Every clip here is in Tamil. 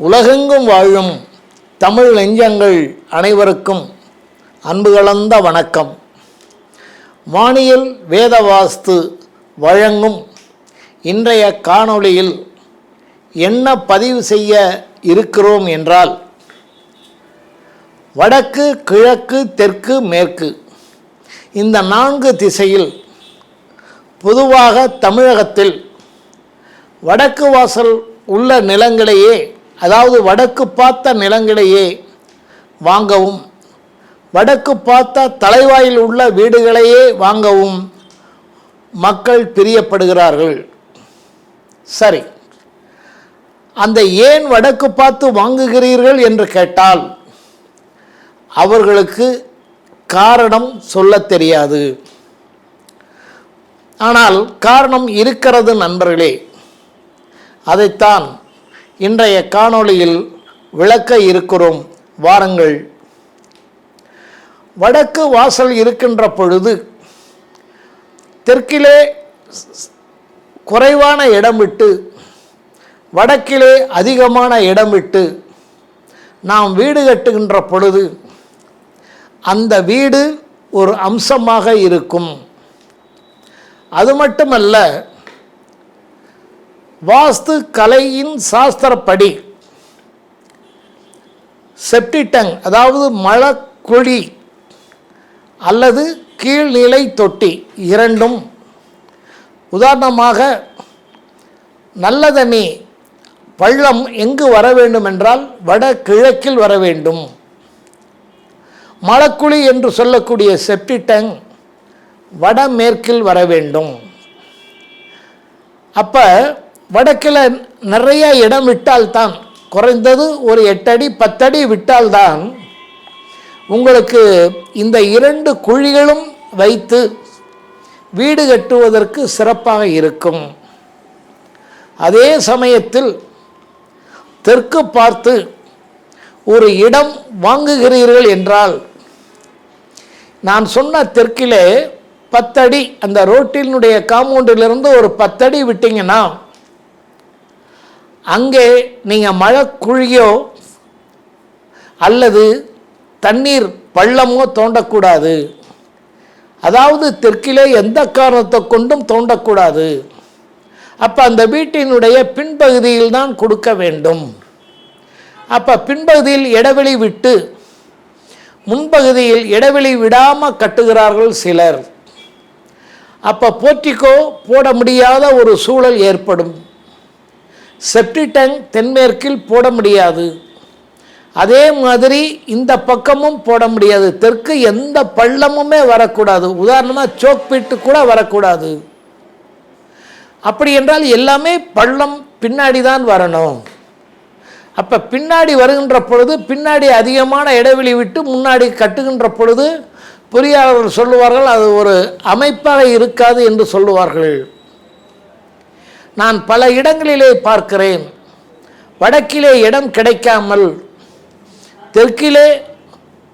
உலகெங்கும் வாழும் தமிழ் நெஞ்சங்கள் அனைவருக்கும் அன்பு கலந்த வணக்கம். வானியல் வேதவாஸ்து வழங்கும் இன்றைய காணொளியில் என்ன பதிவு செய்ய இருக்கிறோம் என்றால் வடக்கு கிழக்கு தெற்கு மேற்கு இந்த நான்கு திசையில் பொதுவாக தமிழகத்தில் வடக்கு வாசல் உள்ள நிலங்களையே அதாவது வடக்கு பார்த்த நிலங்களையே வாங்கவும் வடக்கு பார்த்த தலைவாயில் உள்ள வீடுகளையே வாங்கவும் மக்கள் பிரியப்படுகிறார்கள். சரி அந்த ஏன் வடக்கு பார்த்து வாங்குகிறீர்கள் என்று கேட்டால் அவர்களுக்கு காரணம் சொல்லத் தெரியாது. ஆனால் காரணம் இருக்கிறது நண்பர்களே அதைத்தான் இன்றைய காணொளியில் விளக்க இருக்கிறோம் வாருங்கள். வடக்கு வாசல் இருக்கின்ற பொழுது தெற்கிலே குறைவான இடம் விட்டு வடக்கிலே அதிகமான இடம் விட்டு நாம் வீடு கட்டுகின்ற பொழுது அந்த வீடு ஒரு அம்சமாக இருக்கும். அது மட்டுமல்ல வாஸ்து கலையின் சாஸ்திரப்படி செப்டிடங் அதாவது மழக்குழி அல்லது கீழ்நிலை தொட்டி இரண்டும் உதாரணமாக நல்ல தண்ணி பள்ளம் எங்கு வர வேண்டும் என்றால் வட கிழக்கில் வர வேண்டும். மழக்குழி என்று சொல்லக்கூடிய செப்டிடங் வடமேற்கில் வர வேண்டும். அப்போ வடக்கில் நிறைய இடம் விட்டால்தான் குறைந்தது ஒரு எட்டடி பத்தடி விட்டால்தான் உங்களுக்கு இந்த இரண்டு குழிகளும் வைத்து வீடு கட்டுவதற்கு சிறப்பாக இருக்கும். அதே சமயத்தில் தெற்கு பார்த்து ஒரு இடம் வாங்குகிறீர்கள் என்றால் நான் சொன்ன தெற்கிலே பத்தடி அந்த ரோட்டினுடைய காம்பவுண்டிலிருந்து ஒரு பத்தடி விட்டீங்கன்னா அங்கே நீங்கள் மழை குழியோ அல்லது தண்ணீர் பள்ளமோ தோண்டக்கூடாது. அதாவது தெற்கிலே எந்த காரணத்தை கொண்டும் தோண்டக்கூடாது. அப்போ அந்த வீட்டினுடைய பின்பகுதியில் தான் கொடுக்க வேண்டும். அப்போ பின்பகுதியில் இடைவெளி விட்டு முன்பகுதியில் இடைவெளி விடாமல் கட்டுகிறார்கள் சிலர். அப்போ போற்றிக்கோ போட முடியாத ஒரு சூழல் ஏற்படும். செப்டி டேங்க் தென்மேற்கில் போட முடியாது. அதே மாதிரி இந்த பக்கமும் போட முடியாது. தெற்கு எந்த பள்ளமுமே வரக்கூடாது. உதாரணமாக சோக் பிட்டு கூட வரக்கூடாது. அப்படி என்றால் எல்லாமே பள்ளம் பின்னாடி தான் வரணும். அப்போ பின்னாடி வருகின்ற பொழுது பின்னாடி அதிகமான இடைவெளி விட்டு முன்னாடி கட்டுகின்ற பொழுது பொறியாளர்கள் சொல்லுவார்கள் அது ஒரு அமைப்பாக இருக்காது என்று சொல்லுவார்கள். நான் பல இடங்களிலே பார்க்கிறேன். வடக்கிலே இடம் கிடைக்காமல் தெற்கிலே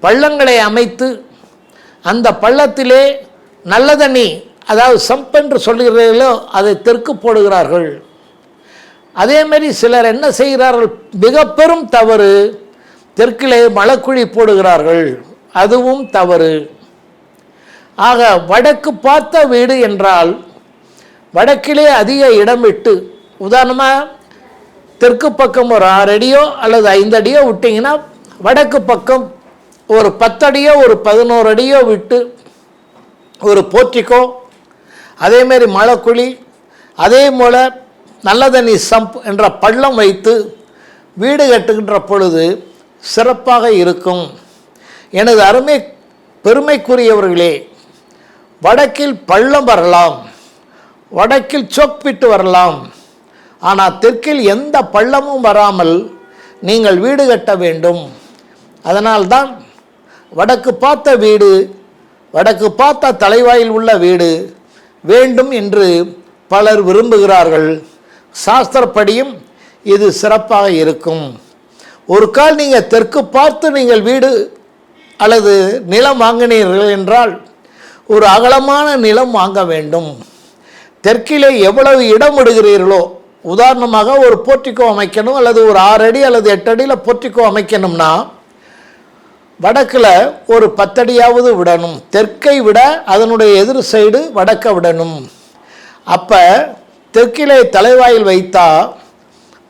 பள்ளங்களை அமைத்து அந்த பள்ளத்திலே நல்ல தண்ணி அதாவது சம்ப் என்று சொல்கிறீர்களோ அதை தெற்கு போடுகிறார்கள். அதேமாரி சிலர் என்ன செய்கிறார்கள்? மிக பெரும் தவறு தெற்கிலே மலக்குழி போடுகிறார்கள். அதுவும் தவறு. ஆக வடக்கு பார்த்த வீடு என்றால் வடக்கிலே அதிக இடம் விட்டு உதாரணமாக தெற்கு பக்கம் ஒரு ஆறு அடியோ அல்லது ஐந்து அடியோ விட்டிங்கன்னா வடக்கு பக்கம் ஒரு பத்தடியோ ஒரு பதினோரு அடியோ விட்டு ஒரு போர்ட்டிக்கோ அதேமாரி மழைக்குழி அதே போல் நல்ல தண்ணி சம்ப் என்ற பள்ளம் வைத்து வீடு கட்டுகின்ற பொழுது சிறப்பாக இருக்கும். எனது அருமை பெருமைக்குரியவர்களே வடக்கில் பள்ளம் வரலாம். வடக்கில் சோக்பிட்டு வரலாம். ஆனால் தெற்கில் எந்த பள்ளமும் வராமல் நீங்கள் வீடு கட்ட வேண்டும். அதனால்தான் வடக்கு பார்த்த வீடு வடக்கு பார்த்த தலைவாயில் உள்ள வீடு வேண்டும் என்று பலர் விரும்புகிறார்கள். சாஸ்திரப்படியும் இது சிறப்பாக இருக்கும். ஒரு கால் நீங்கள் தெற்கு பார்த்து நீங்கள் வீடு அல்லது நிலம் வாங்கினீர்கள் என்றால் ஒரு அகலமான நிலம் வாங்க வேண்டும். தெற்கிலே எவ்வளவு இடம் விடுகிறீர்களோ உதாரணமாக ஒரு போர்ட்டிக்கோ அமைக்கணும் அல்லது ஒரு ஆறு அடி அல்லது எட்டு அடியில் போர்ட்டிக்கோ அமைக்கணும்னா வடக்கில் ஒரு பத்தடியாவது விடணும். தெற்கை விட அதனுடைய எதிர் சைடு வடக்க விடணும். அப்போ தெற்கிலே தலைவாயில் வைத்தா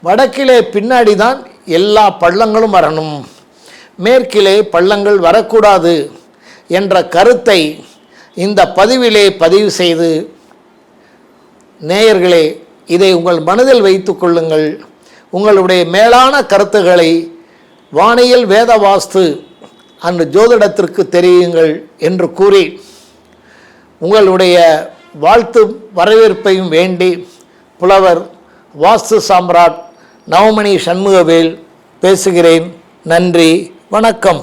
வடக்கிலே பின்னாடி தான் எல்லா பள்ளங்களும் வரணும். மேற்கிலே பள்ளங்கள் வரக்கூடாது என்ற கருத்தை இந்த பதிவிலே பதிவு செய்து நேயர்களே இதை உங்கள் மனதில் வைத்துக் கொள்ளுங்கள். உங்களுடைய மேலான கருத்துக்களை வானியல் வேத வாஸ்து அன்று ஜோதிடத்திற்கு தெரியுங்கள் என்று கூறி உங்களுடைய வாழ்த்து வரவேற்பையும் வேண்டி புலவர் வாஸ்து சாம்ராட் நவமணி சண்முகவேல் பேசுகிறேன். நன்றி வணக்கம்.